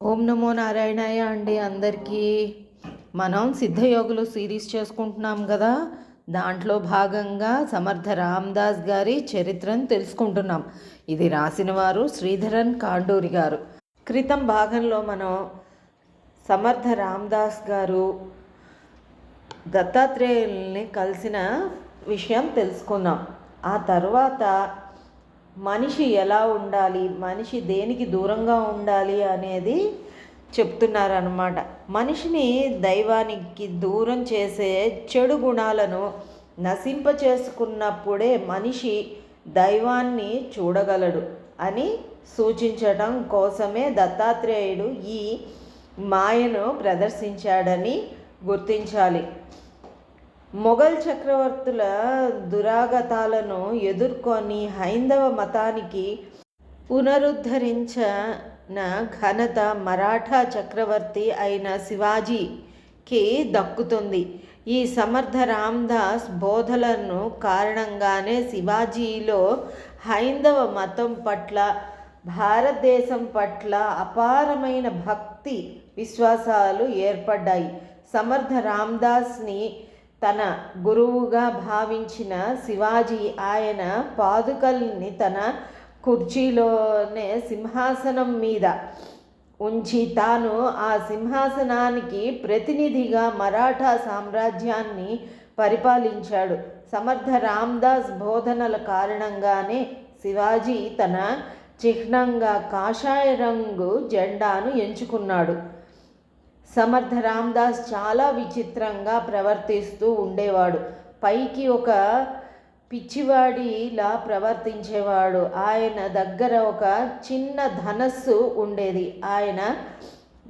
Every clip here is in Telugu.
ఓం నమో నారాయణాయ అండి అందరికీ. మనం సిద్ధయోగులు సిరీస్ చేసుకుంటున్నాం కదా. దాంట్లో భాగంగా సమర్థ రామ్దాస్ గారి చరిత్రను తెలుసుకుంటున్నాం. ఇది రాసిన వారు శ్రీధరన్ కాండూరి గారు. క్రితం భాగంలో మనం సమర్థ రామ్దాస్ గారు దత్తాత్రేయుల్ని కలిసిన విషయం తెలుసుకున్నాం. ఆ తర్వాత మనిషి ఎలా ఉండాలి? మనిషి దేనికి దూరంగా ఉండాలి అనేది చెప్తున్నారనమాట మనిషిని దైవానికి దూరం చేసే చెడు గుణాలను నశింప చేసుకున్నప్పుడే మనిషి దైవాన్ని చూడగలడు అని సూచించడం కోసమే దత్తాత్రేయుడు ఈ మాయను ప్రదర్శించాడని గుర్తించాలి. మొఘల్ చక్రవర్తుల దురాగతాలను ఎదుర్కొని హైందవ మతానికి పునరుద్ధరించిన ఘనత మరాఠా చక్రవర్తి అయిన శివాజీకి దక్కుతుంది. ఈ సమర్థ రామ్దాస్ బోధలను కారణంగానే శివాజీలో హైందవ మతం పట్ల భారతదేశం పట్ల అపారమైన భక్తి విశ్వాసాలు ఏర్పడ్డాయి. సమర్థ రామ్దాస్ని తన గురువుగా భావించిన శివాజీ ఆయన పాదుకల్ని తన కుర్చీలోనే సింహాసనం మీద ఉంచి తాను ఆ సింహాసనానికి ప్రతినిధిగా మరాఠా సామ్రాజ్యాన్ని పరిపాలించాడు. సమర్థ రామ్దాస్ బోధనల కారణంగానే శివాజీ తన చిహ్నంగా కాషాయ రంగు జెండాను ఎంచుకున్నాడు. సమర్థ రామ్దాస్ చాలా విచిత్రంగా ప్రవర్తిస్తూ ఉండేవాడు. పైకి ఒక పిచ్చివాడిలా ప్రవర్తించేవాడు. ఆయన దగ్గర ఒక చిన్న ధనస్సు ఉండేది. ఆయన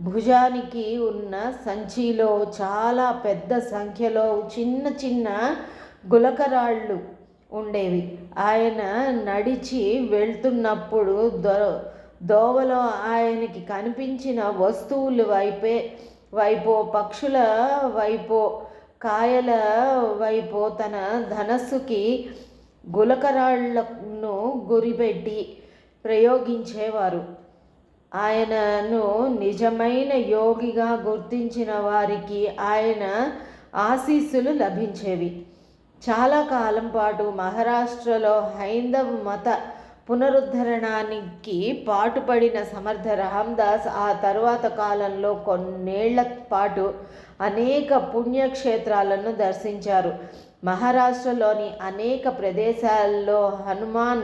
భుజానికి ఉన్న సంచిలో చాలా పెద్ద సంఖ్యలో చిన్న చిన్న గులకరాళ్ళు ఉండేవి. ఆయన నడిచి వెళ్తున్నప్పుడు దొర దోవలో ఆయనకి కనిపించిన వస్తువుల వైపే వైపో పక్షుల వైపో కాయల వైపో తన ధనస్సుకి గులకరాళ్ళను గురిపెట్టి ప్రయోగించేవారు. ఆయనను నిజమైన యోగిగా గుర్తించిన వారికి ఆయన ఆశీస్సులు లభించేవి. చాలా కాలం పాటు మహారాష్ట్రలో హైందవ మత పునరుద్ధరణానికి పాటుపడిన సమర్థ రహందాస్ ఆ తరువాత కాలంలో కొన్నేళ్ళ పాటు అనేక పుణ్యక్షేత్రాలను దర్శించారు. మహారాష్ట్రలోని అనేక ప్రదేశాల్లో హనుమాన్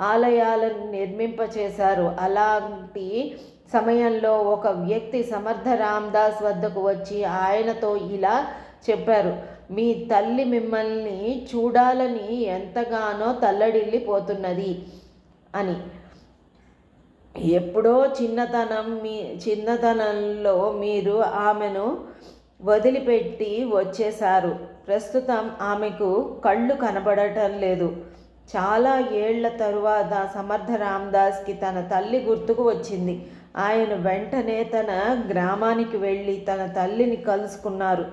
ఆలయాలను నిర్మింపచేశారు. అలాంటి సమయంలో ఒక వ్యక్తి సమర్థ రామ్దాస్ వద్దకు వచ్చి ఆయనతో ఇలా చెప్పారు మీ తల్లి మిమ్మల్ని చూడాలని ఎంతగానో తల్లడిల్లిపోతున్నది. అని. ఎప్పుడో చిన్నతనం మీ చిన్నతనంలో మీరు ఆమెను వదిలిపెట్టి వచ్చేశారు. ప్రస్తుతం ఆమెకు కళ్ళు కనబడటం లేదు. చాలా ఏళ్ళ తరువాత సమర్థ రామ్దాస్కి తన తల్లి గుర్తుకు వచ్చింది. ఆయన వెంటనే తన గ్రామానికి వెళ్ళి తన తల్లిని కలుసుకున్నారు.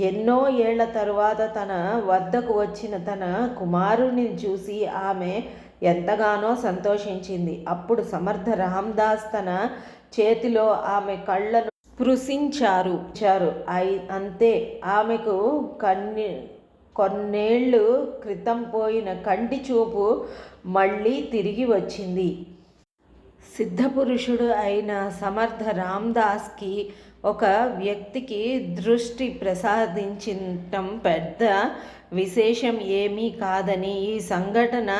ఎన్నో ఏళ్ళ తరువాత తన వద్దకు వచ్చిన తన కుమారుని చూసి ఆమె ఎంతగానో సంతోషించింది. అప్పుడు సమర్థ రామ్దాస్ తన చేతిలో ఆమె కళ్ళను స్పృశించారు. చారు. అయి అంతే. ఆమెకు కన్ని కొన్నేళ్ళు క్రితం పోయిన కంటి చూపు మళ్ళీ తిరిగి వచ్చింది. సిద్ధపురుషుడు అయిన సమర్థ రామ్దాస్కి ఒక వ్యక్తికి దృష్టి ప్రసాదించటం పెద్ద విశేషం ఏమీ కాదని ఈ సంఘటన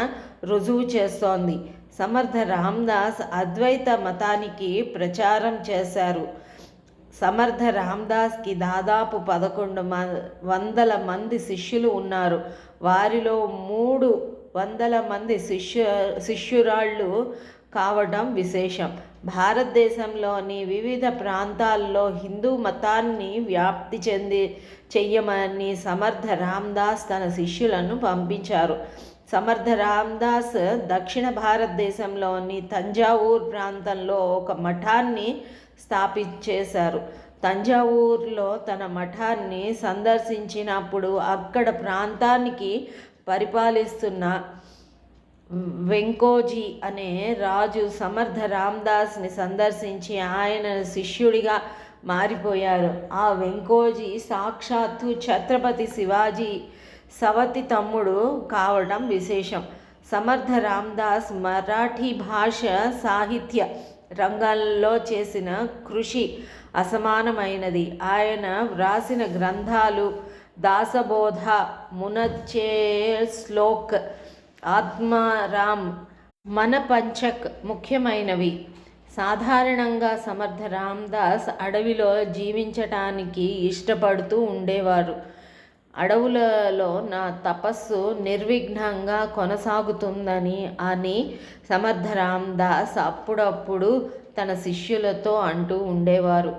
రుజువు చేస్తోంది. సమర్థ రామ్దాస్ అద్వైత మతానికి ప్రచారం చేశారు. సమర్థ రామ్దాస్కి దాదాపు పదకొండు మ వందల మంది శిష్యులు ఉన్నారు. వారిలో మూడు వందల మంది శిష్యు శిష్యురాళ్ళు కావడం విశేషం. భారతదేశంలోని వివిధ ప్రాంతాల్లో హిందూ మతాన్ని వ్యాప్తి చెంది చెయ్యమని సమర్థ రామ్దాస్ తన శిష్యులను పంపించారు. సమర్థ రామ్దాస్ దక్షిణ భారతదేశంలోని తంజావూర్ ప్రాంతంలో ఒక మఠాన్ని స్థాపించేశారు. తంజావూరులో తన మఠాన్ని సందర్శించినప్పుడు అక్కడ ప్రాంతానికి పరిపాలిస్తున్న వెంకోజీ అనే రాజు సమర్థ రామ్దాస్ని సందర్శించి ఆయన శిష్యుడిగా మారిపోయారు. ఆ వెంకోజీ సాక్షాత్తు ఛత్రపతి శివాజీ సవతి తమ్ముడు కావడం విశేషం. సమర్థ రామ్దాస్ మరాఠీ భాష సాహిత్య రంగాల్లో చేసిన కృషి అసమానమైనది. ఆయన వ్రాసిన గ్రంథాలు దాసబోధ మునచే శ్లోక్ ఆత్మారాం మన పంచక్ ముఖ్యమైనవి. సాధారణంగా సమర్థ రామ్దాస్ అడవిలో జీవించటానికి ఇష్టపడుతూ ఉండేవారు. అడవులలో నా తపస్సు నిర్విఘ్నంగా కొనసాగుతుందని అని సమర్థరామ్ దాస్ అప్పుడప్పుడు తన శిష్యులతో అంటూ ఉండేవారు.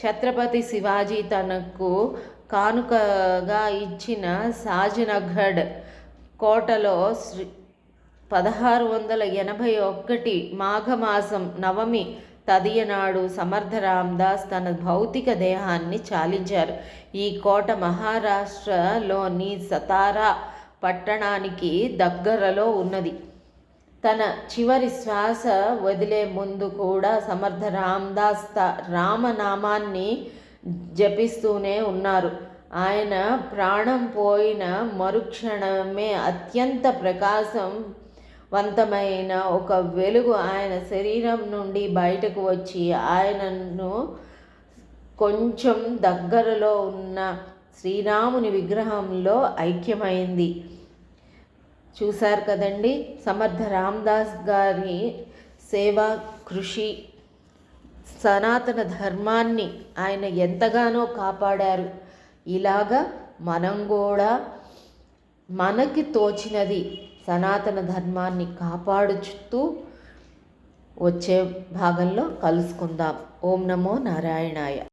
ఛత్రపతి శివాజీ తనకు కానుకగా ఇచ్చిన సాజనగఢ్ కోటలో శ్రీ పదహారు వందల ఎనభై ఒకటి మాఘమాసం నవమి తదియనాడు సమర్థ రామ్దాస్ తన భౌతిక దేహాన్ని చాలించారు. ఈ కోట మహారాష్ట్రలోని సతారా పట్టణానికి దగ్గరలో ఉన్నది. తన చివరి శ్వాస వదిలే ముందు కూడా సమర్థ రామ్దాస్ రామనామాన్ని జపిస్తూనే ఉన్నారు. ఆయన ప్రాణం పోయిన మరుక్షణమే అత్యంత ప్రకాశం వంతమైన ఒక వెలుగు ఆయన శరీరం నుండి బయటకు వచ్చి ఆయనను కొంచెం దగ్గరలో ఉన్న శ్రీరాముని విగ్రహంలో ఐక్యమైంది. చూశారు కదండి సమర్థ రామ్దాస్ గారి సేవ కృషి సనాతన ధర్మాన్ని ఆయన ఎంతగానో కాపాడారు. ఇలాగా మనం కూడా మనకి తోచినది సనాతన ధర్మాన్ని కాపాడుచుతూ వచ్చే భాగంలో కలుసుకుందాం. ఓం నమో నారాయణాయ.